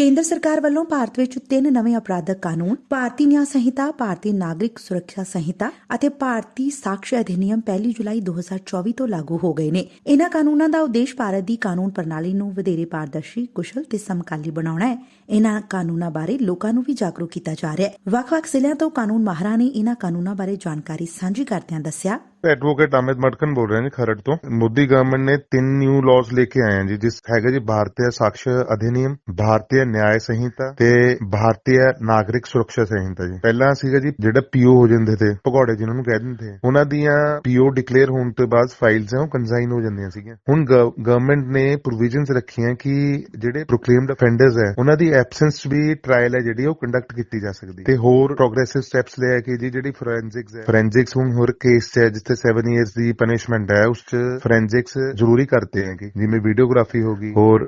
ਕੇਂਦਰ ਸਰਕਾਰ ਵੱਲੋਂ ਭਾਰਤ ਵਿੱਚ ਤਿੰਨ ਨਵੇਂ ਅਪਰਾਧਕ ਕਾਨੂੰਨ, ਭਾਰਤੀ ਨਿਆਂ ਸੰਹਿਤਾ, ਭਾਰਤੀ ਨਾਗਰਿਕ ਸੁਰੱਖਿਆ ਸੰਹਿਤਾ ਅਤੇ ਭਾਰਤੀ ਸਾਕਸ਼ੀ ਅਧਿਨਿਯਮ 1 ਜੁਲਾਈ 2024 ਤੋਂ ਲਾਗੂ ਹੋ ਗਏ ਨੇ। ਇਹਨਾਂ ਕਾਨੂੰਨਾਂ ਦਾ ਉਦੇਸ਼ ਭਾਰਤ ਦੀ ਕਾਨੂੰਨ ਪ੍ਰਣਾਲੀ ਨੂੰ ਵਧੇਰੇ ਪਾਰਦਰਸ਼ੀ, ਕੁਸ਼ਲ ਤੇ ਸਮਕਾਲੀ ਬਣਾਉਣਾ ਹੈ। ਇਹਨਾਂ ਕਾਨੂੰਨਾਂ ਬਾਰੇ ਲੋਕਾਂ ਨੂੰ ਵੀ ਜਾਗਰੂਕ ਕੀਤਾ ਜਾ ਰਿਹਾ ਹੈ। ਵੱਖ-ਵੱਖ ਜ਼ਿਲ੍ਹਿਆਂ ਤੋਂ ਕਾਨੂੰਨ ਮਾਹਰਾਂ ਨੇ ਇਹਨਾਂ ਕਾਨੂੰਨਾਂ ਬਾਰੇ ਜਾਣਕਾਰੀ ਸਾਂਝੀ ਕਰਦਿਆਂ ਦੱਸਿਆ ਐਡਵੋਕੇਟ ਅਮਿਤ ਮਟਕਨ ਬੋਲ ਰਹੇ ਨੇ ਖਰੜ ਤੋਂ। ਮੋਦੀ ਗਵਰਨਮੈਂਟ ਨੇ ਤਿੰਨ ਨਿਊ ਲਾਜ਼ ਲੈ ਕੇ ਆਏ ਹਨ ਜੀ, ਜਿਸ ਹੈਗਾ ਜੀ ਭਾਰਤੀ ਸਾਕਸ਼ ਅਧਿਨਿਯਮ, ਭਾਰਤੀ ਨਿਆਂ ਸੰਹਿਤਾ ਤੇ ਭਾਰਤੀ ਨਾਗਰਿਕ ਸੁਰੱਖਿਆ ਸੰਹਿਤਾ ਜੀ। ਪਹਿਲਾਂ ਸੀਗਾ ਜੀ ਜਿਹੜਾ ਪੀਓ ਹੋ ਜਾਂਦੇ ਤੇ, ਭਗੌੜੇ ਜਿਹਨਾਂ ਨੂੰ ਕਹਿ ਦਿੰਦੇ ਉਹਨਾਂ ਦੀਆਂ ਪੀਓ ਡਿਕਲੇਅਰ ਹੋਣ ਤੋਂ ਬਾਅਦ ਫਾਈਲਸ ਆ, ਉਹ ਕੰਜ਼ਾਈਨ ਹੋ ਜਾਂਦੀਆਂ ਸੀਗੀਆਂ। ਹੁਣ ਗਵਰਨਮੈਂਟ ਨੇ ਪ੍ਰੋਵੀਜ਼ਨਸ ਰੱਖੀਆਂ ਕਿ ਜਿਹੜੇ ਪ੍ਰੋਕਲੇਮਡ ਅਫੈਂਡਰਸ ਹੈ ਉਹਨਾਂ ਦੀ ਐਬਸੈਂਸ ਵੀ ਟ੍ਰਾਇਲ ਹੈ ਜਿਹੜੀ ਉਹ ਕੰਡਕਟ ਕੀਤੀ ਜਾ ਸਕਦੀ ਤੇ ਹੋਰ ਪ੍ਰੋਗਰੈਸਿਵ ਸਟੈਪਸ ਲੈ ਕੇ ਜੀ ਜਿਹੜੀ ਫੋਰੈਂਸਿਕਸ ਹੈ ਫੋਰੈਂਸਿਕਸ ਹੁਣ, ਹੋਰ ਕੇਸ ਹੈ ਜਿੱਥੇ 7 ਇਅਰਸ ਦੀ ਪਨਿਸ਼ਮੈਂਟ ਹੈ, ਉਸ 'ਚ ਫੋਰੈਂਸਿਕਸ ਜ਼ਰੂਰੀ ਕਰਤੇ ਹੈ ਕਿ ਜਿਵੇਂ ਵੀਡੀਓਗ੍ਰਾਫੀ ਹੋਗੀ ਹੋਰ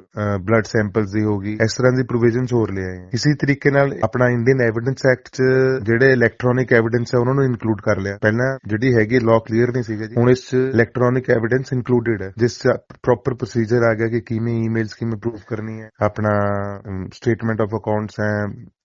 ਬਲੱਡ ਸੈਂਪਲਸ ਦੀ ਹੋਗੀ ਇਸ ਤਰ੍ਹਾਂ ਦੀ ਪ੍ਰੋਵੀਜ਼ਨਸ ਹੋਰ ਲਿਆਏ ਹੈ ਇਸੇ ਤਰੀਕੇ ਨਾਲ ਆਪਣਾ ਇੰਡੀਅਨ ਐਵੀਡੈਂਸ ਐਕਟ 'ਚ ਜਿਹੜੇ ਇਲੈਕਟ੍ਰੋਨਿਕ ਐਵੀਡੈਂਸ ਹੈ, ਉਹਨਾਂ ਨੂੰ ਇਨਕਲੂਡ ਕਰ ਲਿਆ। ਪਹਿਲਾਂ ਜਿਹੜੀ ਹੈਗੀ ਲਾਅ ਕਲੀਅਰ ਨਹੀਂ ਸੀਗਾ ਜੀ, ਹੁਣ ਇਸ 'ਚ ਇਲੈਕਟ੍ਰੋਨਿਕ ਐਵੀਡੈਂਸ ਇਨਕਲੂਡਡ ਹੈ, ਜਿਸ 'ਚ ਪ੍ਰੋਪਰ ਪ੍ਰੋਸੀਜਰ ਆ ਗਿਆ ਕਿ ਕਿਵੇਂ ਈਮੇਲਸ ਕਿਵੇਂ ਪ੍ਰੂਫ ਕਰਨੀ ਹੈ, ਆਪਣਾ ਸਟੇਟਮੈਂਟ ਆਫ ਅਕਾਊਂਟਸ ਹੈ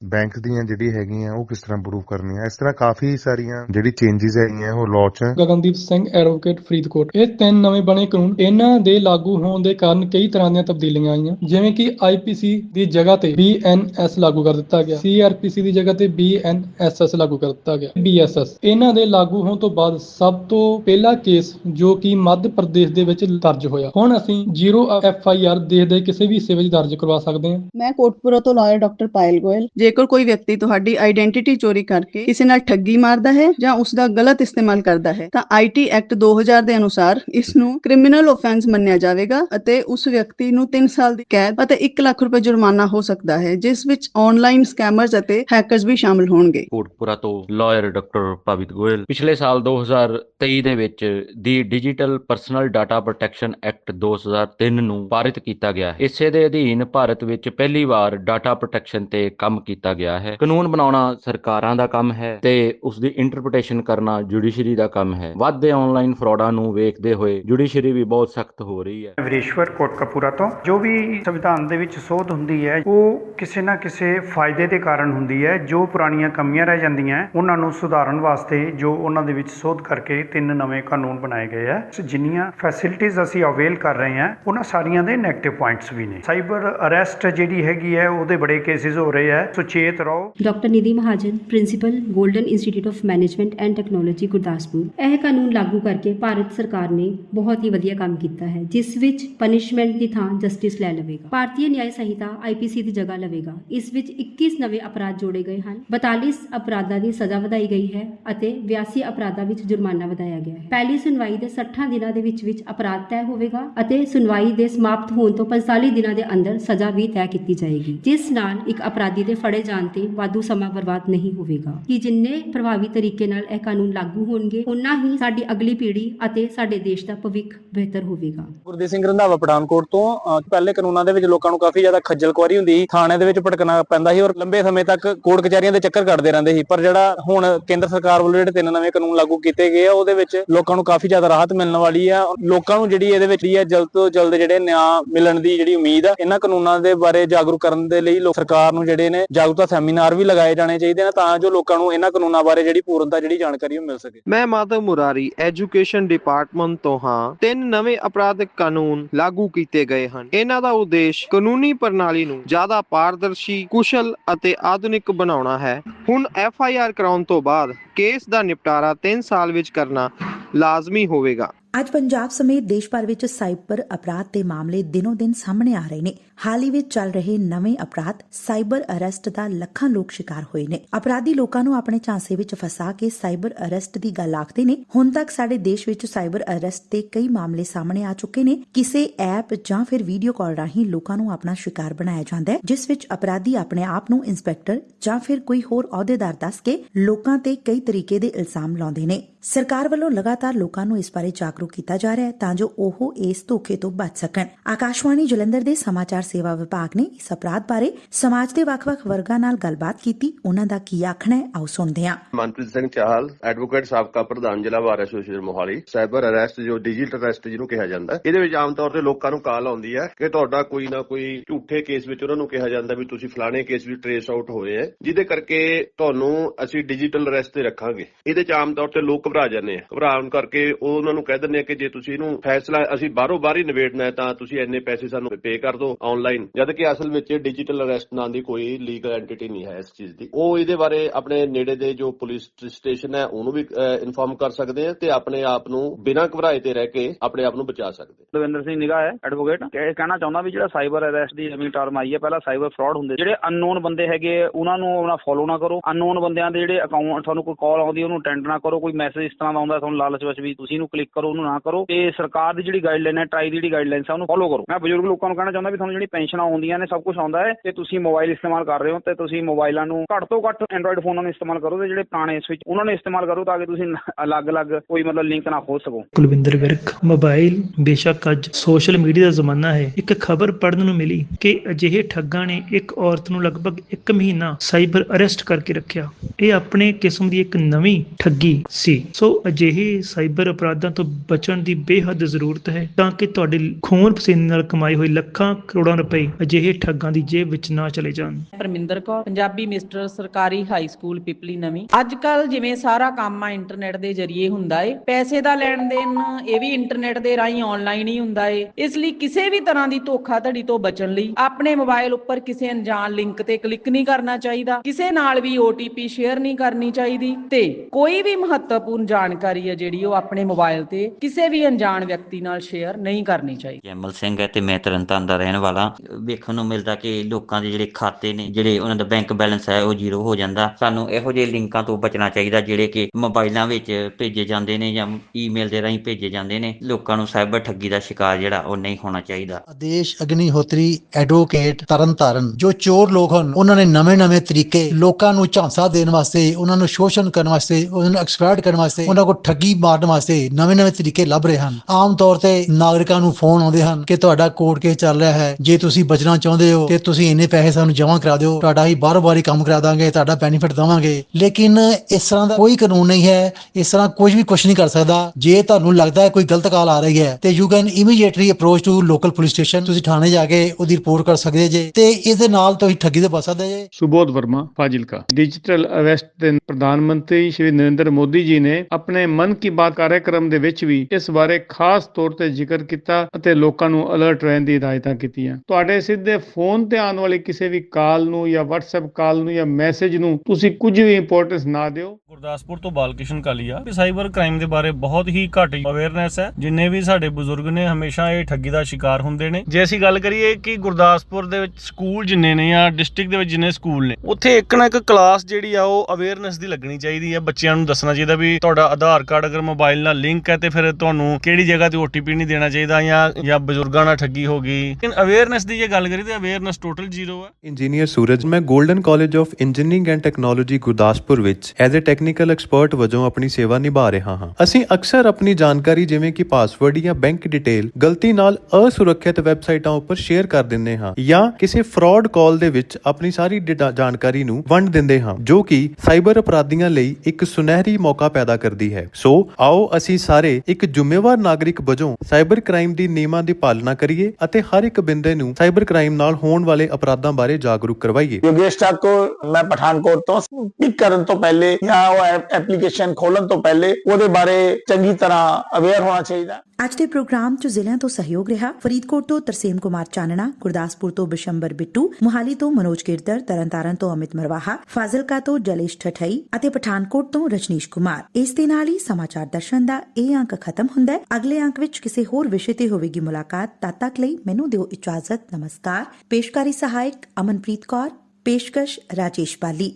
ਬੈਂਕ ਦੀਆਂ ਜਿਹੜੀ ਹੈਗੀਆਂ ਉਹ ਕਿਸ ਤਰ੍ਹਾਂ ਪ੍ਰੂਫ ਕਰਨੀਆਂ? ਇਸ ਤਰ੍ਹਾਂ ਕਾਫੀ ਸਾਰੀਆਂ ਜਿਹੜੀ ਚੇਂਜਸ ਹੈਗੀਆਂ ਉਹ ਲਾਅ 'ਚ। ਗਗਨਦੀਪ ਸਿੰਘ ਐਡਵੋਕੇਟ ਫਰੀਦਕੋਟ। ਇਹ ਤਿੰਨ ਨਵੇਂ ਬਣੇ ਕਾਨੂੰਨ। ਇਹਨਾਂ ਦੇ ਲਾਗੂ ਹੋਣ ਦੇ ਕਾਰਨ ਕਈ ਤਰ੍ਹਾਂ ਦੀਆਂ ਤਬਦੀਲੀਆਂ ਆਈਆਂ। ਜਿਵੇਂ ਕਿ ਆਈਪੀਸੀ ਦੀ ਜਗ੍ਹਾ ਤੇ ਬੀਐਨਐਸ ਲਾਗੂ ਕਰ ਦਿੱਤਾ ਗਿਆ। ਸੀਆਰਪੀਸੀ ਦੀ ਜਗ੍ਹਾ ਤੇ ਬੀਐਨਐਸਐਸ ਲਾਗੂ ਕਰ ਦਿੱਤਾ ਗਿਆ। ਬੀਐਸਐਸ ਇਹਨਾਂ ਦੇ ਲਾਗੂ ਹੋਣ ਤੋਂ ਬਾਅਦ ਸਭ ਤੋਂ ਪਹਿਲਾ ਕੇਸ ਜੋ ਕਿ ਮੱਧ ਪ੍ਰਦੇਸ਼ ਦੇ ਵਿੱਚ ਦਰਜ ਹੋਇਆ। ਹੁਣ ਅਸੀਂ ਜ਼ੀਰੋ ਐਫਆਈਆਰ ਦੇਸ਼ ਦੇ ਕਿਸੇ ਵੀ ਹਿੱਸੇ ਵਿੱਚ ਦਰਜ ਕਰਵਾ ਸਕਦੇ ਹਾਂ। ਮੈਂ ਕੋਟਪੁਰਾ ਤੋਂ ਲਾਇਰ ਡਾਕਟਰ ਪਾਇਲ ਗੋਇਲ। ਜੇਕਰ ਕੋਈ ਵਿਅਕਤੀ ਤੁਹਾਡੀ ਆਇਡੈਂਟੀਟੀ ਚੋਰੀ ਕਰਕੇ ਕਿਸੇ ਨਾਲ ਠੱਗੀ ਮਾਰਦਾ ਹੈ ਜਾਂ ਉਸ ਦਾ ਗਲਤ ਇਸਤੇਮਾਲ ਕਰਦਾ ਹੈ, ਤਾਂ ਆਈਟੀ ਐਕਟ 2000 ਦੇ ਅਨੁਸਾਰ ਇਸ ਨੂੰ ਕ੍ਰਿਮੀਨਲ ਆਫੈਂਸ ਮੰਨਿਆ ਜਾਵੇਗਾ ਅਤੇ ਉਸ ਵਿਅਕਤੀ ਨੂੰ 3 ਸਾਲ ਦੀ ਕੈਦ ਅਤੇ 1 ਲੱਖ ਰੁਪਏ ਜੁਰਮਾਨਾ ਹੋ ਸਕਦਾ ਹੈ, ਜਿਸ ਵਿੱਚ ਆਨਲਾਈਨ ਸਕੈਮਰਸ ਅਤੇ ਹੈਕਰਸ ਵੀ ਸ਼ਾਮਲ ਹੋਣਗੇ। ਕੋਟਪੁਰਾ ਤੋਂ ਲਾਇਰ ਡਾਕਟਰ ਪਵਿਤ ਗੋਇਲ, ਪਿਛਲੇ ਸਾਲ 2023 ਦੇ ਵਿੱਚ ਦੀ digital personal data protection act 2003 ਨੂੰ ਪਾਰਿਤ ਕੀਤਾ ਗਿਆ ਹੈ। ਇਸੇ ਦੇ ਅਧੀਨ ਭਾਰਤ ਵਿੱਚ ਪਹਿਲੀ ਵਾਰ ਡਾਟਾ ਪ੍ਰੋਟੈਕਸ਼ਨ ਤੇ ਕੰਮ ਕੀਤਾ ਕੀਤਾ ਗਿਆ ਹੈ। ਕਾਨੂੰਨ ਬਣਾਉਣਾ ਸਰਕਾਰਾਂ ਦਾ ਕੰਮ ਹੈ ਤੇ ਉਸ ਦੀ ਇੰਟਰਪ੍ਰੀਟੇਸ਼ਨ ਕਰਨਾ ਜੁਡੀਸ਼ਰੀ ਦਾ ਕੰਮ ਹੈ। ਵੱਧਦੇ ਆਨਲਾਈਨ ਫਰਾਡਾਂ ਨੂੰ ਵੇਖਦੇ ਹੋਏ ਜੁਡੀਸ਼ਰੀ ਵੀ ਬਹੁਤ ਸਖਤ ਹੋ ਰਹੀ ਹੈ। ਵਰੇਸ਼ਵਰ ਕੋਟਕਪੂਰਾ ਤੋਂ, ਜੋ ਵੀ ਸੰਵਿਧਾਨ ਦੇ ਵਿੱਚ ਸੋਧ ਹੁੰਦੀ ਹੈ, ਉਹ ਕਿਸੇ ਨਾ ਕਿਸੇ ਫਾਇਦੇ ਦੇ ਕਾਰਨ ਹੁੰਦੀ ਹੈ। ਜੋ ਪੁਰਾਣੀਆਂ ਕਮੀਆਂ ਰਹਿ ਜਾਂਦੀਆਂ, ਉਹਨਾਂ ਨੂੰ ਸੁਧਾਰਨ ਵਾਸਤੇ ਜੋ ਉਹਨਾਂ ਦੇ ਵਿੱਚ ਸੋਧ ਕਰਕੇ ਤਿੰਨ ਨਵੇਂ ਕਾਨੂੰਨ ਬਣਾਏ ਗਏ ਹੈ ਜਿੰਨੀਆਂ ਫੈਸਿਲਿਟੀਆਂ ਅਸੀਂ ਅਵੇਲ ਕਰ ਰਹੇ ਹਾਂ, ਉਹਨਾਂ ਸਾਰੀਆਂ ਦੇ ਨੈਗੇਟਿਵ ਪੁਆਇੰਟਸ ਵੀ ਨੇ। ਸਾਈਬਰ ਅਰੈਸਟ ਜਿਹੜੀ ਹੈਗੀ ਹੈ, ਉਹਦੇ ਬੜੇ ਕੇਸਿਸ ਹੋ ਰਹੇ ਹੈ ਸੁਚੇਤ ਰਹੋ। Doctor Nidhi Mahajan principal golden institute of management and technology Gurdaspur ਇਹ ਕਾਨੂੰਨ ਲਾਗੂ ਕਰਕੇ ਭਾਰਤ ਸਰਕਾਰ ਨੇ ਬਹੁਤ ਹੀ ਵਧੀਆ ਕੰਮ ਕੀਤਾ ਹੈ, ਜਿਸ ਵਿੱਚ ਪਨਿਸ਼ਮੈਂਟ ਦੀ ਥਾਂ ਜਸਟਿਸ ਲੈ ਲਵੇਗਾ। ਭਾਰਤੀ ਨਿਆਂ ਸੰਹਿਤਾ ਆਈਪੀਸੀ ਦੀ ਜਗ੍ਹਾ ਲਵੇਗਾ। ਇਸ ਵਿੱਚ 21 ਨਵੇਂ ਅਪਰਾਧ ਜੋੜੇ ਗਏ ਹਨ। 42 ਅਪਰਾਧਾਂ ਦੀ ਸਜ਼ਾ ਵਧਾਈ ਗਈ ਹੈ ਅਤੇ 82 ਅਪਰਾਧਾਂ ਵਿੱਚ ਜੁਰਮਾਨਾ ਵਧਾਇਆ ਗਿਆ ਹੈ। ਪਹਿਲੀ ਸੁਣਵਾਈ ਦੇ 60 ਦਿਨਾਂ ਦੇ ਵਿੱਚ ਵਿੱਚ ਅਪਰਾਧ ਤੈਅ ਹੋਵੇਗਾ ਅਤੇ ਸੁਣਵਾਈ ਦੇ ਸਮਾਪਤ ਹੋਣ ਤੋਂ 45 ਦਿਨਾਂ ਦੇ ਅੰਦਰ ਸਜ਼ਾ ਵੀ ਤੈਅ ਕੀਤੀ ਜਾਏਗੀ, ਜਿਸ ਨਾਲ ਇੱਕ ਅਪਰਾਧੀ ਦੇ ਫੜੇ ਜਾਣ ਤੇ ਵਾਧੂ ਸਮਾਂ ਬਰਬਾਦ ਨਹੀਂ ਹੋਵੇਗਾ। ਕਿ ਜਿੰਨੇ ਪ੍ਰਭਾਵੀ ਤਰੀਕੇ ਨਾਲ ਇਹ ਕਾਨੂੰਨ ਲਾਗੂ ਹੋਣਗੇ ਉਨਾ ਹੀ ਸਾਡੀ ਅਗਲੀ ਪੀੜ੍ਹੀ ਅਤੇ ਸਾਡੇ ਦੇਸ਼ ਦਾ ਭਵਿੱਖ ਬਿਹਤਰ ਹੋਵੇਗਾ। ਗੁਰਦੀਪ ਸਿੰਘ ਰੰਧਾਵਾ, ਪਠਾਨਕੋਟ ਤੋਂ ਪਹਿਲੇ ਕਾਨੂੰਨਾਂ ਦੇ ਵਿੱਚ ਲੋਕਾਂ ਨੂੰ ਕਾਫੀ ਜ਼ਿਆਦਾ ਖੱਜਲ ਖੁਆਰੀ ਹੁੰਦੀ ਸੀ। ਥਾਣੇ ਦੇ ਵਿੱਚ ਭਟਕਣਾ ਪੈਂਦਾ ਸੀ ਔਰ ਲੰਬੇ ਸਮੇਂ ਤੱਕ ਕੋਰਟ ਕਚਹਿਰੀਆਂ ਦੇ ਚੱਕਰ ਕੱਟਦੇ ਰਹਿੰਦੇ ਸੀ। ਪਰ ਜਿਹੜਾ ਹੁਣ ਕੇਂਦਰ ਸਰਕਾਰ ਵੱਲੋਂ ਜਿਹੜੇ ਤਿੰਨ ਨਵੇਂ ਕਾਨੂੰਨ ਲਾਗੂ ਕੀਤੇ ਗਏ ਆ, ਉਹਦੇ ਵਿੱਚ ਲੋਕਾਂ ਨੂੰ ਕਾਫੀ ਜ਼ਿਆਦਾ ਰਾਹਤ ਮਿਲਣ ਵਾਲੀ ਆ। ਲੋਕਾਂ ਨੂੰ ਜਿਹੜੀ ਇਹਦੇ ਵਿੱਚ ਹੀ ਜਲਦ ਤੋਂ ਜਲਦ ਜਿਹੜੇ ਨਿਆਂ ਮਿਲਣ ਦੀ ਜਿਹੜੀ ਉਮੀਦ ਆ, ਇਹਨਾਂ ਕਾਨੂੰਨਾਂ ਦੇ ਬਾਰੇ ਜਾਗਰੂਕ ਕਰਨ ਦੇ ਲਈ ਲੋਕ ਸਰਕਾਰ ਨੂੰ ਜਿਹੜੇ ਨੇ ਜਾਗਰੂਕਤਾ ਸੈਮੀਨਾਰ ਵੀ ਲਗਾਏ ਜਾਣੇ ਚਾਹੀਦੇ ਨੇ ਤਾਂ ਜੋ ਲੋਕਾਂ ਨੂੰ ਇਹਨਾਂ ਕਾਨੂੰਨਾਂ ਬਾਰੇ ਜਿਹੜੀ ਪੂਰਨਤਾ ਜਿਹੜੀ ਜਾਣਕਾਰੀ ਉਹ ਮਿਲ ਸਕੇ। ਮੈਂ ਮਾਧਵ ਮੁਰਾਰੀ ਐਜੂਕੇਸ਼ਨ ਡਿਪਾਰਟਮੈਂਟ ਤੋਂ ਹਾਂ। ਤਿੰਨ ਨਵੇਂ ਅਪਰਾਧਿਕ ਕਾਨੂੰਨ ਲਾਗੂ ਕੀਤੇ ਗਏ ਹਨ। ਇਹਨਾਂ ਦਾ ਉਦੇਸ਼ ਕਾਨੂੰਨੀ ਪ੍ਰਣਾਲੀ ਨੂੰ ਜ਼ਿਆਦਾ ਪਾਰਦਰਸ਼ੀ, ਕੁਸ਼ਲ ਅਤੇ ਆਧੁਨਿਕ ਬਣਾਉਣਾ ਹੈ। ਹੁਣ ਐਫ ਆਈ ਆਰ ਕਰਾਉਣ ਤੋਂ ਬਾਅਦ ਕੇਸ ਦਾ ਨਿਪਟਾਰਾ 3 ਸਾਲ ਵਿੱਚ ਕਰਨਾ ਲਾਜ਼ਮੀ ਹੋਵੇਗਾ। ਅੱਜ ਪੰਜਾਬ ਸਮੇਤ ਦੇਸ਼ ਭਰ ਵਿੱਚ ਸਾਈਬਰ ਅਪਰਾਧ ਦੇ ਮਾਮਲੇ ਦਿਨੋ-ਦਿਨ ਸਾਹਮਣੇ ਆ ਰਹੇ ਨੇ। ਹਾਲ ਹੀ ਵਿੱਚ ਚੱਲ ਰਹੇ ਨਵੇਂ ਅਪਰਾਧ ਸਾਈਬਰ ਅਰੈਸਟ ਦਾ ਲੱਖਾਂ ਲੋਕ ਸ਼ਿਕਾਰ ਹੋਏ ਨੇ। ਅਪਰਾਧੀ ਲੋਕਾਂ ਨੂੰ ਆਪਣੇ ਝਾਂਸੇ ਵਿੱਚ ਫਸਾ ਕੇ ਸਾਈਬਰ ਅਰੈਸਟ ਦੀ ਗੱਲ ਆਖਦੇ ਨੇ। ਹੁਣ ਤੱਕ ਸਾਡੇ ਦੇਸ਼ ਵਿੱਚ ਸਾਈਬਰ ਅਰੈਸਟ ਤੇ ਕਈ ਮਾਮਲੇ ਸਾਹਮਣੇ ਆ ਚੁੱਕੇ ਨੇ। ਕਿਸੇ ਐਪ ਜਾਂ ਫਿਰ ਵੀਡੀਓ ਕਾਲ ਰਾਹੀਂ ਲੋਕਾਂ ਨੂੰ ਆਪਣਾ ਸ਼ਿਕਾਰ ਬਣਾਇਆ ਜਾਂਦਾ ਹੈ, ਜਿਸ ਵਿੱਚ ਅਪਰਾਧੀ ਆਪਣੇ ਆਪ ਨੂੰ ਇੰਸਪੈਕਟਰ ਜਾਂ ਫਿਰ ਕੋਈ ਹੋਰ ਅਹੁਦੇਦਾਰ ਦੱਸ ਕੇ ਲੋਕਾਂ ਤੇ ਕਈ ਤਰੀਕੇ ਦੇ ਇਲਜ਼ਾਮ ਲਾਉਂਦੇ ਨੇ। ਸਰਕਾਰ ਵੱਲੋਂ ਲਗਾਤਾਰ ਲੋਕਾਂ ਨੂੰ ਇਸ ਬਾਰੇ ਜਾਗਰੂਕ ਕੀਤਾ ਜਾ ਰਿਹਾ ਹੈ ਤਾਂ ਜੋ ਉਹ ਇਸ ਧੋਖੇ ਤੋਂ ਬਚ ਸਕਣ। ਆਕਾਸ਼ਵਾਣੀ ਜਲੰਧਰ ਦੇ ਸਮਾਚਾਰ ਸੇਵਾ ਵਿਭਾਗ ਨੇ ਇਸ ਅਪਰਾਧ ਬਾਰੇ ਸਮਾਜ ਦੇ ਵੱਖ-ਵੱਖ ਵਰਗਾਂ ਨਾਲ ਗੱਲਬਾਤ ਕੀਤੀ। ਉਹਨਾਂ ਦਾ ਕੀ ਆਖਣਾ ਹੈ? ਆਓ ਸੁਣਦੇ ਹਾਂ। ਮਨਪ੍ਰੀਤ ਸਿੰਘ ਚਾਹਲ, ਐਡਵੋਕੇਟ ਸਾਬਕਾ ਪ੍ਰਧਾਨ ਜ਼ਿਲ੍ਹਾ bar association Mohali, cyber arrest ਜੋ ਡਿਜੀਟਲ ਅਰੈਸਟ ਜਿਹਨੂੰ ਕਿਹਾ ਜਾਂਦਾ ਇਹਦੇ ਵਿੱਚ ਆਮ ਤੌਰ ਤੇ ਲੋਕਾਂ ਨੂੰ ਕਾਲ ਆਉਂਦੀ ਹੈ ਕਿ ਤੁਹਾਡਾ ਕੋਈ ਨਾ ਕੋਈ ਝੂਠੇ ਕੇਸ ਵਿੱਚ ਉਹਨਾਂ ਨੂੰ ਕਿਹਾ ਜਾਂਦਾ ਵੀ ਤੁਸੀਂ ਫਲਾਣੇ ਕੇਸ ਵਿੱਚ ਟ੍ਰੇਸ ਆਊਟ ਹੋਏ ਹੈ, ਜਿਹਦੇ ਕਰਕੇ ਤੁਹਾਨੂੰ ਅਸੀਂ ਡਿਜੀਟਲ ਅਰੈਸਟ ਤੇ ਰੱਖਾਂਗੇ। ਇਹਦੇ ਚ ਆਮ ਤੌਰ ਤੇ ਲੋਕ ਘਬਰਾ ਜਾਂਦੇ ਆ। ਘਬਰਾਉਣ ਕਰਕੇ ਉਹ ਉਹਨਾਂ ਨੂੰ ਕਹਿ ਦਿੰਦੇ ਆ ਕਿ ਜੇ ਤੁਸੀਂ ਇਹਨੂੰ ਫੈਸਲਾ, ਅਸੀਂ ਬਾਹਰੋਂ ਬਾਹਰ ਹੀ ਨਿਬੇੜਨਾ ਹੈ ਤਾਂ ਤੁਸੀਂ ਇੰਨੇ ਪੈਸੇ ਸਾਨੂੰ ਪੇ ਕਰ ਦਿਓ ਆਨਲਾਈਨ ਜਦ ਕਿ ਅਸਲ ਵਿੱਚ ਡਿਜੀਟਲ ਅਰੈਸਟ ਨਾਂ ਦੀ ਕੋਈ ਲੀਗਲ ਐਂਟੀਟੀ ਨਹੀਂ ਹੈ ਇਸ ਚੀਜ਼ ਦੀ। ਉਹ ਇਹਦੇ ਬਾਰੇ ਆਪਣੇ ਨੇੜੇ ਦੇ ਜੋ ਪੁਲਿਸ ਸਟੇਸ਼ਨ ਹੈ, ਉਹਨੂੰ ਵੀ ਇਨਫਾਰਮ ਕਰ ਸਕਦੇ ਆ ਤੇ ਆਪਣੇ ਆਪ ਨੂੰ ਬਿਨਾਂ ਘਬਰਾਏ ਤੇ ਰਹਿ ਕੇ ਆਪਣੇ ਆਪ ਨੂੰ ਬਚਾ ਸਕਦੇ ਦਵਿੰਦਰ ਸਿੰਘ ਨਿਗਾਹ ਹੈ ਐਡਵੋਕੇਟ ਕਹਿਣਾ ਚਾਹੁੰਦਾ ਵੀ ਜਿਹੜਾ ਸਾਈਬਰ ਅਰੈਸਟ ਦੀ ਨਵੀਂ ਟਰਮ ਆਈ ਹੈ, ਪਹਿਲਾਂ ਸਾਈਬਰ ਫਰਾਡ ਹੁੰਦੇ ਜਿਹੜੇ ਅਨਨੋਨ ਬੰਦੇ ਹੈਗੇ ਉਹਨਾਂ ਨੂੰ ਆਪਣਾ ਫੋਲੋ ਨਾ ਕਰੋ। ਅਨਨੋਨ ਬੰਦਿਆਂ ਦੇ ਜਿਹੜੇ ਅਕਾਊਂਟ ਤੁਹਾਨੂੰ ਕੋਈ ਕਾਲ ਆਉਂਦੀ ਉਹਨੂੰ ਅਟੈਂਡ ਨਾ ਕਰੋ, ਕੋਈ ਮੈਸੇਜ ਇਸ ਤਰ੍ਹਾਂ ਦਾ ਆਉਂਦਾ ਤੁਹਾਨੂੰ ਲਾਲਚ ਵਿੱਚ ਵੀ ਤੁਸੀਂ ਇਹਨੂੰ ਕਲਿੱਕ ਕਰੋ, ਉਹਨੂੰ ਨਾ ਕਰੋ, ਤੇ ਸਰਕਾਰ ਦੀ ਜਿਹੜੀ ਗਾਈਡਲਾਈਨ ਹੈ ਟਰਾਈ ਦੀ ਜਿਹੜੀ ਗਾਈਡਲਾਈਨ ਹੈ, ਉਹਨੂੰ ਫੋਲੋ ਕਰੋ। ਮੈਂ ਬਜ਼ੁਰਗ ਲੋਕਾਂ ਨੂੰ ਕਹਿਣਾ ਚਾਹੁੰਦਾ ਵੀ ਤੁਹਾਨੂੰ ਜਿਹੜੀ ਪੈਨਸ਼ਨਾਂ ਆਉਂਦੀਆਂ ਨੇ, ਸਭ ਕੁਝ ਆਉਂਦਾ ਹੈ, ਤੇ ਤੁਸੀਂ ਮੋਬਾਈਲ ਇਸਤੇਮਾਲ ਕਰ ਰਹੇ ਹੋ, ਤੇ ਤੁਸੀਂ ਮੋਬਾਈਲਾਂ ਨੂੰ ਘੱਟ ਤੋਂ ਘੱਟ ਐਂਡਰੋਇਡ ਫੋਨਾਂ ਨੂੰ ਇਸਤੇਮਾਲ ਕਰੋ, ਤੇ ਜਿਹੜੇ ਪੁਰਾਣੇ ਸਵਿਚ ਉਹਨਾਂ ਨੂੰ ਇਸਤੇਮਾਲ ਕਰੋ ਤਾਂ ਕਿ ਤੁਸੀਂ ਅਲੱਗ-ਅਲੱਗ ਕੋਈ ਮਤਲਬ ਲਿੰਕ ਨਾ ਖੋਲ ਸਕੋ। ਕੁਲਵਿੰਦਰ ਵਿਰਕ ਮੋਬਾਈਲ ਬੇਸ਼ੱਕ ਅੱਜ ਸੋਸ਼ਲ ਮੀਡੀਆ ਦਾ ਜ਼ਮਾਨਾ ਹੈ। ਇੱਕ ਖਬਰ ਪੜਨ ਨੂੰ ਮਿਲੀ ਕਿ ਅਜਿਹੇ ਠੱਗਾਂ ਨੇ ਇੱਕ ਔਰਤ ਨੂੰ ਲਗਭਗ 1 ਮਹੀਨਾ ਸਾਈਬਰ ਅਰੈਸਟ ਕਰਕੇ ਰੱਖਿਆ। ਇਹ ਆਪਣੇ ਕਿਸਮ ਦੀ ਇੱਕ ਨਵੀਂ ਠੱਗੀ ਸੀ। ਸੋ ਅਜਿਹੇ ਸਾਈਬਰ ਅਪਰਾਧਾਂ ਤੋਂ ਬਚਣ ਦੀ ਬੇਹੱਦ ਜ਼ਰੂਰਤ ਹੈ ਤਾਂ ਕਿ ਤੁਹਾਡੇ ਖੂਨ ਪਸੀਨੇ ਨਾਲ ਕਮਾਈ ਹੋਈ ਲੱਖਾਂ ਕਰੋੜਾਂ ਰੁਪਏ ਅਜਿਹੇ ਠੱਗਾਂ ਦੀ ਜੇਬ ਵਿੱਚ ਨਾ ਚਲੇ ਜਾਣ। ਪਰਮਿੰਦਰ ਕੌਰ, ਪੰਜਾਬੀ ਮਿਸਟਰ, ਸਰਕਾਰੀ ਹਾਈ ਸਕੂਲ, ਪਿਪਲੀ ਨਵੀਂ। ਅੱਜ ਕੱਲ ਜਿਵੇਂ ਸਾਰਾ ਕੰਮ ਆ ਇੰਟਰਨੈਟ ਦੇ ਜ਼ਰੀਏ ਹੁੰਦਾ ਏ। ਪੈਸੇ ਦਾ ਲੈਣ ਦੇਣ, ਇਹ ਵੀ ਇੰਟਰਨੈਟ ਦੇ ਰਾਹੀਂ ਆਨਲਾਈਨ ਹੀ ਹੁੰਦਾ ਏ। ਇਸ ਲਈ ਕਿਸੇ ਵੀ ਤਰ੍ਹਾਂ ਦੀ ਧੋਖਾਧੜੀ ਤੋਂ ਬਚਣ ਲਈ ਆਪਣੇ ਮੋਬਾਈਲ ਉੱਪਰ ਕਿਸੇ ਅਣਜਾਣ ਲਿੰਕ ਤੇ ਕਲਿੱਕ ਨਹੀਂ ਕਰਨਾ ਚਾਹੀਦਾ। ਕਿਸੇ ਨਾਲ ਵੀ OTP ਸ਼ੇਅਰ ਨਹੀਂ ਕਰਨੀ ਚਾਹੀਦੀ। ਤੇ ਕੋਈ ਵੀ ਮਹੱਤਵਪੂਰਨ ਜਾਣਕਾਰੀ ਹੈ ਜਿਹੜੀ ਉਹ ਆਪਣੇ ਮੋਬਾਈਲ ਤੇ ਕਿਸੇ ਵੀ ਅਣਜਾਣ ਵਿਅਕਤੀ ਨਾਲ ਸ਼ੇਅਰ ਨਹੀਂ ਕਰਨੀ ਚਾਹੀਦੀ। ਜੈਮਲ ਸਿੰਘ ਹੈ ਤੇ ਮੈਂ ਤਰਨਤਾਰਨ ਦਾ ਰਹਿਣ ਵਾਲਾ। ਵੇਖਣ ਨੂੰ ਮਿਲਦਾ ਕਿ ਲੋਕਾਂ ਦੇ ਜਿਹੜੇ ਖਾਤੇ ਨੇ ਜਿਹੜੇ ਉਹਨਾਂ ਦਾ ਬੈਂਕ ਬੈਲੈਂਸ ਹੈ ਉਹ ਜ਼ੀਰੋ ਹੋ ਜਾਂਦਾ। ਸਾਨੂੰ ਇਹੋ ਜਿਹੇ ਲਿੰਕਾਂ ਤੋਂ ਬਚਣਾ ਚਾਹੀਦਾ ਜਿਹੜੇ ਕਿ ਮੋਬਾਈਲਾਂ ਵਿੱਚ ਭੇਜੇ ਜਾਂਦੇ ਨੇ ਜਾਂ ਈਮੇਲ ਦੇ ਰਾਹੀਂ ਭੇਜੇ ਜਾਂਦੇ ਨੇ। ਲੋਕਾਂ ਨੂੰ ਸਾਈਬਰ ਠੱਗੀ ਦਾ ਸ਼ਿਕਾਰ ਜਿਹੜਾ ਉਹ ਨਹੀਂ ਹੋਣਾ ਚਾਹੀਦਾ। ਆਦੇਸ਼ ਅਗਨੀਹੋਤਰੀ ਐਡਵੋਕੇਟ ਤਰਨਤਾਰਨ ਜੋ ਚੋਰ ਲੋਕ ਹਨ ਉਹਨਾਂ ਨੇ ਨਵੇਂ-ਨਵੇਂ ਤਰੀਕੇ ਲੋਕਾਂ ਨੂੰ ਝਾਂਸਾ ਦੇਣ ਵਾਸਤੇ ਉਹਨਾਂ ਨੂੰ ਸ਼ੋਸ਼ਣ ਕਰਨ ਵਾਸਤੇ ਉਹਨਾਂ ਨੂੰ ਐਕਸਪਲੋਇਟ ਕਰਨ ਵਾਸਤੇ। ਉਹਨਾਂ ਕੋਲ ਠੱਗੀ ਮਾਰਨ ਵਾਸਤੇ ਨਵੇਂ-ਨਵੇਂ ਤਰੀਕੇ ਲੱਭ ਰਹੇ ਹਨ। ਆਮ ਤੌਰ ਤੇ ਨਾਗਰਿਕਾਂ ਨੂੰ ਫੋਨ ਆਉਂਦੇ ਹਨ ਕਿ ਤੁਹਾਡਾ ਕੋਰਟ ਕੇਸ ਚੱਲ ਰਿਹਾ ਹੈ। ਜੇ ਤੁਸੀਂ ਬਚਣਾ ਚਾਹੁੰਦੇ ਹੋ ਤੇ ਤੁਸੀਂ ਇੰਨੇ ਪੈਸੇ ਸਾਨੂੰ ਜਮ੍ਹਾਂ ਕਰਾ ਦਿਓ। ਤੁਹਾਡਾ ਹੀ ਬਾਰੋ-ਬਾਰੀ ਕੰਮ ਕਰਾ ਦਾਂਗੇ ਤੁਹਾਡਾ ਬੈਨੀਫਿਟ ਦਵਾਂਗੇ। ਲੇਕਿਨ ਇਸ ਤਰ੍ਹਾਂ ਦਾ ਕੋਈ ਕਾਨੂੰਨ ਨਹੀਂ ਹੈ। ਇਸ ਤਰ੍ਹਾਂ ਕੁਝ ਵੀ ਕੁਝ ਨਹੀਂ ਕਰ ਸਕਦਾ। ਜੇ ਤੁਹਾਨੂੰ ਲੱਗਦਾ ਹੈ ਕੋਈ ਗਲਤ ਕਾਲ ਆ ਰਹੀ ਹੈ ਤੇ you can immediately approach to local police station ਤੁਸੀਂ ਥਾਣੇ ਜਾ ਕੇ ਉਹਦੀ ਰਿਪੋਰਟ ਕਰ ਸਕਦੇ ਜੇ। ਤੇ ਇਸ ਦੇ ਨਾਲ ਤੁਸੀਂ ਠੱਗੀ ਤੋਂ ਬਚ ਸਕਦੇ ਜੇ। ਸੁਬੋਧ ਵਰਮਾ ਫਾਜ਼ਿਲਕਾ। ਡਿਜੀਟਲ ਅਰੈਸਟ ਦੇ ਪ੍ਰਧਾਨ ਮੰਤਰੀ ਸ਼੍ਰੀ ਨਰਿੰਦਰ ਮੋਦੀ ਜੀ ਨੇ ਆਪਣੇ ਮਨ ਕੀ ਬਾਤ ਕਾਰਜਕ੍ਰਮ ਦੇ ਵਿੱਚ ਵੀ ਇਸ ਬਾਰੇ ਖਾਸ ਤੌਰ ਤੇ ਜ਼ਿਕਰ ਕੀਤਾ ਅਤੇ ਲੋਕਾਂ ਨੂੰ ਅਲਰਟ ਰਹਿਣ ਦੀ ਹਦਾਇਤਾਂ ਕੀਤੀਆਂ। ਤੁਹਾਡੇ ਸਿੱਧੇ ਫੋਨ ਤੇ ਆਉਣ ਵਾਲੀ ਕਿਸੇ ਵੀ ਕਾਲ ਨੂੰ ਜਾਂ WhatsApp ਕਾਲ ਨੂੰ ਜਾਂ ਮੈਸੇਜ ਨੂੰ ਤੁਸੀਂ ਕੁਝ ਵੀ ਇੰਪੋਰਟੈਂਸ ਨਾ ਦਿਓ। ਗੁਰਦਾਸਪੁਰ ਤੋਂ ਬਾਲਕਿਸ਼ਨ ਕਾਲੀਆ। ਸਾਈਬਰ ਕ੍ਰਾਈਮ ਦੇ ਬਾਰੇ ਬਹੁਤ ਹੀ ਘੱਟ ਅਵੇਅਰਨੈਸ ਹੈ। ਜਿੰਨੇ ਵੀ ਸਾਡੇ ਬਜ਼ੁਰਗ ਨੇ, ਹਮੇਸ਼ਾ ਇਹ ਠੱਗੀ ਦਾ ਸ਼ਿਕਾਰ ਹੁੰਦੇ ਨੇ। ਜੇ ਅਸੀਂ ਗੱਲ ਕਰੀਏ ਕਿ ਗੁਰਦਾਸਪੁਰ ਦੇ ਵਿੱਚ ਸਕੂਲ ਜਿੰਨੇ ਨੇ ਜਾਂ ਡਿਸਟ੍ਰਿਕਟ ਦੇ ਵਿੱਚ ਜਿੰਨੇ ਸਕੂਲ ਨੇ, ਉੱਥੇ ਇੱਕ ਨਾ ਇੱਕ ਕਲਾਸ ਜਿਹੜੀ ਆ ਉਹ ਅਵੇਅਰਨੈਸ ਦੀ ਲੱਗਣੀ ਚਾਹੀਦੀ ਹੈ। ਬੱਚਿਆਂ ਨੂੰ ਦੱਸਣਾ ਚਾਹੀਦਾ ਵੀ ਤੁਹਾਡਾ ਆਧਾਰ ਕਾਰਡ ਅਗਰ ਮੋਬਾਈਲ ਨਾਲ ਲਿੰਕ ਹੈ ਤੇ ਫਿਰ ਤੁਹਾਨੂੰ ਕਿਹੜੀ ਜਗ੍ਹਾ ਤੇ OTP ਨਹੀਂ ਦੇਣਾ ਚਾਹੀਦਾ ਜਾਂ ਜਾਂ ਬਜ਼ੁਰਗਾਂ ਨਾਲ ਠੱਗੀ ਹੋ ਗਈ? ਲੇਕਿਨ ਅਵੇਅਰਨੈਸ ਦੀ ਜੇ ਗੱਲ ਕਰੀਏ ਤਾਂ ਅਵੇਅਰਨੈਸ ਟੋਟਲ ਜ਼ੀਰੋ ਹੈ ਇੰਜੀਨੀਅਰ ਸੂਰਜ ਮੈਂ golden college of engineering and technology Gurdaspur ਵਿੱਚ ਐਜ਼ ਅ ਟੈਕਨੀਕਲ ਐਕਸਪਰਟ ਵਜੋਂ ਆਪਣੀ ਸੇਵਾ ਨਿਭਾ ਰਿਹਾ ਹਾਂ। ਅਸੀਂ ਅਕਸਰ ਆਪਣੀ ਜਾਣਕਾਰੀ ਜਿਵੇਂ ਕਿ ਪਾਸਵਰਡ ਜਾਂ ਬੈਂਕ ਡਿਟੇਲ ਗਲਤੀ ਨਾਲ ਅਸੁਰੱਖਿਅਤ ਵੈਬਸਾਈਟਾਂ ਉੱਪਰ ਸ਼ੇਅਰ ਕਰ ਦਿੰਦੇ ਹਾਂ ਜਾਂ ਕਿਸੇ ਫਰਾਡ ਕਾਲ ਦੇ ਵਿੱਚ ਆਪਣੀ ਸਾਰੀ ਡੇਟਾ, ਜਾਣਕਾਰੀ ਨੂੰ ਵੰਡ ਦਿੰਦੇ ਹਾਂ, ਜੋ ਕਿ ਸਾਈਬਰ ਅਪਰਾਧੀਆਂ ਲਈ ਇੱਕ ਸੁਨਹਿਰੀ ਮੌਕਾ ਪੈਦਾ ਕਰਦੀ ਹੈ। ਸੋ, ਆਓ ਅਸੀਂ ਸਾਰੇ ਇੱਕ ਜ਼ਿੰਮੇਵਾਰ ਨਾਗਰਿਕ ਵਜੋਂ ਸਾਈਬਰ ਕ੍ਰਾਈਮ ਦੀ ਨਿਯਮਾਂ ਦੀ ਪਾਲਣਾ ਕਰੀਏ ਅਤੇ ਹਰ ਇੱਕ ਬੰਦੇ ਨੂੰ ਸਾਈਬਰ ਕ੍ਰਾਈਮ ਨਾਲ ਹੋਣ ਵਾਲੇ ਅਪਰਾਧਾਂ ਬਾਰੇ ਜਾਗਰੂਕ ਕਰਵਾਈਏ। ਯੋਗੇਸ਼ ਠਾਕੁਰ, ਮੈਂ ਪਠਾਨਕੋਟ ਤੋਂ। ਪਿਕ ਕਰਨ ਤੋਂ ਪਹਿਲੇ ਜਾਂ ਉਹ ਐਪਲੀਕੇਸ਼ਨ ਖੋਲਣ ਤੋਂ ਪਹਿਲੇ ਉਹਦੇ ਬਾਰੇ ਚੰਗੀ ਤਰ੍ਹਾਂ ਅਵੇਅਰ ਹੋਣਾ ਚਾਹੀਦਾ। ਅੱਜ ਦੇ ਪ੍ਰੋਗਰਾਮ 'ਚ ਜ਼ਿਲ੍ਹਿਆਂ ਤੋਂ ਸਹਿਯੋਗ ਰਿਹਾ ਫਰੀਦਕੋਟ ਤੋਂ ਤਰਸੇਮ ਕੁਮਾਰ ਚਾਨਣਾ, ਗੁਰਦਾਸਪੁਰ ਤੋਂ ਬਿਸ਼ੰਬਰ ਬਿੱਟੂ, ਮੁਹਾਲੀ ਤੋਂ ਮਨੋਜ ਗਿਰਦਰ ਤਰਨਤਾਰਨ ਤੋਂ ਅਮਿਤ ਮਰਵਾਹਾ, ਫਾਜ਼ਿਲਕਾ ਤੋਂ ਜਲੇਸ਼ ਠਠਈ ਅਤੇ ਪਠਾਨਕੋਟ ਤੋਂ ਰਜਨੀਸ਼ ਕੁਮਾਰ। ਇਸ ਦੇ ਨਾਲ ਹੀ ਸਮਾਚਾਰ ਦਰਸ਼ਨ ਦਾ ਇਹ ਅੰਕ ਖਤਮ ਹੁੰਦਾ ਹੈ। ਅਗਲੇ ਅੰਕ ਵਿੱਚ ਕਿਸੇ ਹੋਰ ਵਿਸ਼ੇ ਤੇ ਹੋਵੇਗੀ ਮੁਲਾਕਾਤ ਤਦ ਤੱਕ ਲਈ ਮੈਨੂੰ ਦਿਓ ਇਜਾਜ਼ਤ। ਨਮਸਕਾਰ। ਪੇਸ਼ਕਾਰੀ ਸਹਾਇਕ ਅਮਨਪ੍ਰੀਤ ਕੌਰ। ਪੇਸ਼ਕਸ਼ ਰਾਜੇਸ਼ ਬਾਲੀ।